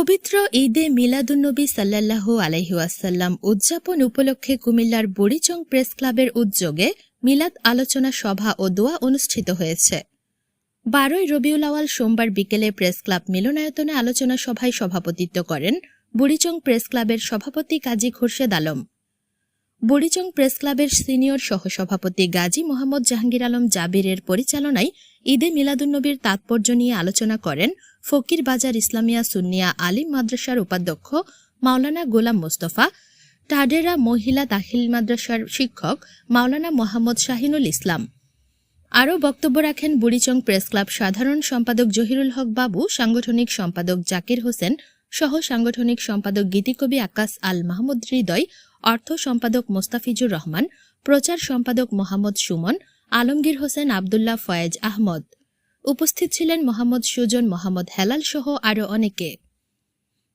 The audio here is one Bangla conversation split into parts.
পবিত্র ঈদে মিলাদুন্নবী সাল্লাহ আলহিউসাল্লাম উদযাপন উপলক্ষে কুমিল্লার বুড়িচং প্রেস ক্লাবের উদ্যোগে মিলাদ আলোচনা সভা ও দোয়া অনুষ্ঠিত হয়েছে। বারোই রবিউল আওয়াল সোমবার বিকেলে প্রেস ক্লাব মিলনায়তনে আলোচনা সভায় সভাপতিত্ব করেন বুড়িচং প্রেস ক্লাবের সভাপতি কাজী খুরশেদ আলম। বুড়িচং প্রেস ক্লাবের সিনিয়র সহসভাপতি গাজী মোহাম্মদ জাহাঙ্গীর আলম জাবিরের পরিচালনায় ঈদে মিলাদুন্নবীর তাৎপর্য নিয়ে আলোচনা করেন ফকির বাজার ইসলামিয়া সুন্নিয়া আলিম মাদ্রাসার উপাধ্যক্ষ মাওলানা গোলাম মোস্তফা, টাডেরা মহিলা দাখিল মাদ্রাসার শিক্ষক মাওলানা মোহাম্মদ শাহিনুল ইসলাম। আরও বক্তব্য রাখেন বুড়িচং প্রেস ক্লাব সাধারণ সম্পাদক জহিরুল হক বাবু, সাংগঠনিক সম্পাদক জাকির হোসেন সহ সাংগঠনিক সম্পাদক গীতিকবি আকাশ আল মাহমুদ হৃদয়, অর্থ সম্পাদক মোস্তাফিজুর রহমান, প্রচার সম্পাদক মোহাম্মদ সুমন, আলমগীর হোসেন আবদুল্লাহ ফয়েজ আহমদ। উপস্থিত ছিলেন মোহাম্মদ সুজন মোহাম্মদ হেলাল সহ আরও অনেকে।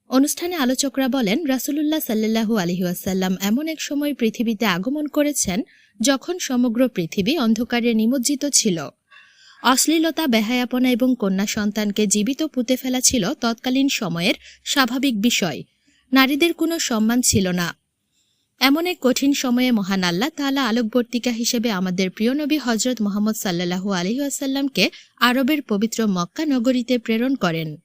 অনুষ্ঠানে আলোচকরা বলেন, রাসূলুল্লাহ সাল্লাল্লাহু আলহিউসাল্লাম এমন এক সময় পৃথিবীতে আগমন করেছেন যখন সমগ্র পৃথিবী অন্ধকারে নিমজ্জিত ছিল। অশ্লীলতা, বেহায়াপনা এবং কন্যা সন্তানকে জীবিত পুঁতে ফেলা ছিল তৎকালীন সময়ের স্বাভাবিক বিষয়। নারীদের কোনো সম্মান ছিল না। এমন এক কঠিন সময়ে মহান আল্লাহ তাআলা আলোকবর্তিকা হিসেবে আমাদের প্রিয় নবী হজরত মোহাম্মদ সাল্লাল্লাহু আলহিউসাল্লামকে আরবের পবিত্র মক্কা নগরীতে প্রেরণ করেন।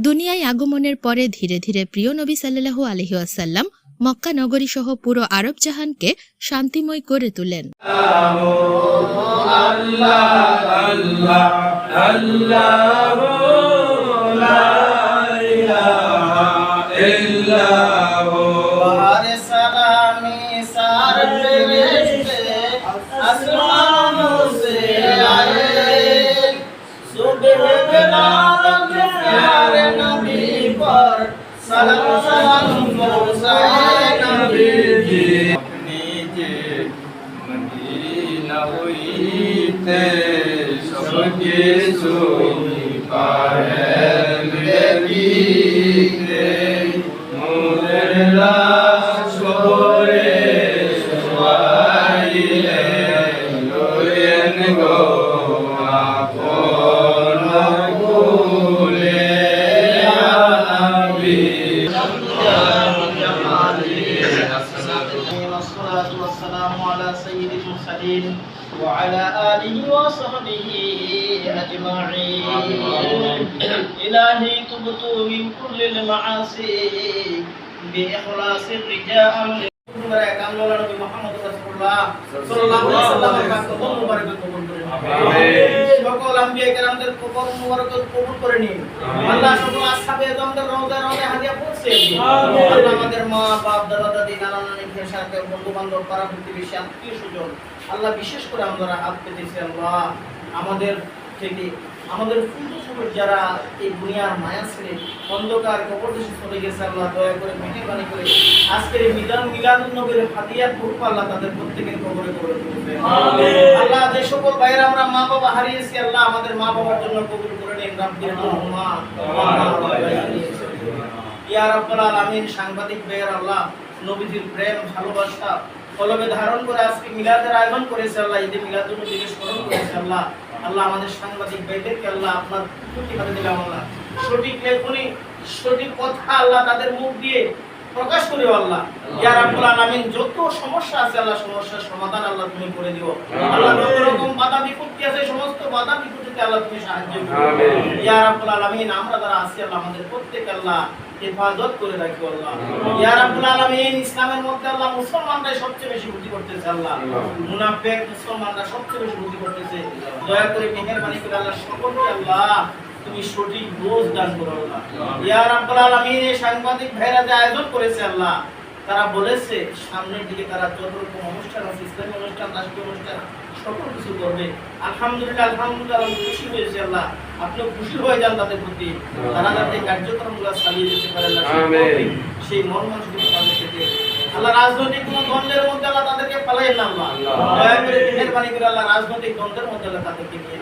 দুনিয়ায় আগমনের পরে ধীরে ধীরে প্রিয় নবী সাল্লাল্লাহু আলহিউসাল্লাম মক্কা নগরী সহ পুরো আরব জাহানকে শান্তিময় করে তোলেন ਹੋਈ ਤੇ ਸਭ ਕੇ ਸੋਈ ਪਾਏ والصلاة والسلام على سيد المرسلين وعلى آله وصحبه أجمعين إلهي تبت من كل المعاصي بإخلاص الرجاء সকল আম্বিয়া কেরামদের কবর মুবারক কবুল করে নিন। আল্লাহ সকল আসহাবে দমদের রওজা রওজা হাদিয়া পৌঁছে দিন। আল্লাহ আমাদের মা বাপ দাদা দাদি নানা নানি বন্ধু বান্ধব পাড়া প্রতিবেশী আত্মীয় সুজন আল্লাহ বিশেষ করে আমরা হাত পেতেছি আল্লাহ। আমাদের থেকে আমাদের পূর্বপুরুষ যারা এই দুনিয়ার মায়া ছেড়ে অন্ধকার কবর দেশে চলে গেছে আল্লাহ দয়া করে মেহরবানি করে আজকের এই মিলাদ মিলাদুন নবীর হাদিয়া গ্রুপ আল্লাহ তাদের প্রত্যেকের কবরে কবরে আল্লাহ যে সকল ভাইরা আমরা মা বাবা হারিয়েছি আল্লাহ আমাদের মা বাবার জন্য কবুল করে নিন রাব্বির রহমা ইয়া রাব্বাল আলামিন সাংবাদিক বেয়ার আল্লাহ নবীজির প্রেম ভালোবাসা কলবে ধারণ করে আজকে মিলাদের আয়োজন করেছে আল্লাহ ঈদে মিলাদুন নবীকে স্মরণ করেছে আল্লাহ। আল্লাহ আমাদের সাংবাদিক ভাইদেরকে আল্লাহ আপনার প্রতি হাতে দিলাম আল্লাহ। সঠিক লেখনি সঠিক কথা আল্লাহ তাদের মুখ দিয়ে প্রকাশ করে আল্লাহ। ইয়া রাব্বুল আলামিন যত সমস্যা আছে আল্লাহ সমস্যার সমাধান আল্লাহ তুমি করে দিও। আল্লাহ যত রকম বাধা বিপত্তি আছে সমস্ত বাধা বিপত্তিতে আল্লাহ তুমি সাহায্য করো। ইয়া রাব্বুল আলামিন আমরা যারা আছি আল্লাহ আমাদের প্রত্যেক আল্লাহ হেফাজত করে রাখো আল্লাহ। ইয়া রাব্বুল আলামিন, ইসলামের মধ্যে আল্লাহ মুসলমানরাই সবচেয়ে বেশি ক্ষতি করতেছে আল্লাহ। মুনাফিক মুসলমানরা সবচেয়ে বেশি ক্ষতি করতেছে। দয়া করে মেহেরবানি করে আল্লাহ সকলকে আল্লাহ, তুমি সঠিক বোঝ দান করো আল্লাহ। ইয়া রাব্বুল আলামিন, এই সাংবাদিক ভাইরা যে আয়োজন করেছে আল্লাহ, তারা বলেছে, সামনের দিকে তারা যত রকম অনুষ্ঠান আছে, ইসলামী অনুষ্ঠান, রাষ্ট্রীয় অনুষ্ঠান সকল কিছু করবে। আলহামদুলিল্লাহ আলহামদুলিল্লাহ আমি খুশি হয়েছি আল্লাহ। আপনিও খুশি হয়ে যান তাদের প্রতি। তারা যাতে কার্যক্রমগুলো চালিয়ে যেতে পারে সেই মন মানুষগুলো তাদের থেকে। আল্লাহ রাজনৈতিক কোন দ্বন্দ্বের মধ্যে আল্লাহ তাদেরকে পালাই না আল্লাহ। দয়া করে মেহেরবানি করে আল্লাহ রাজনৈতিক দ্বন্দ্বের মধ্যে আল্লাহ তাদেরকে নিয়ে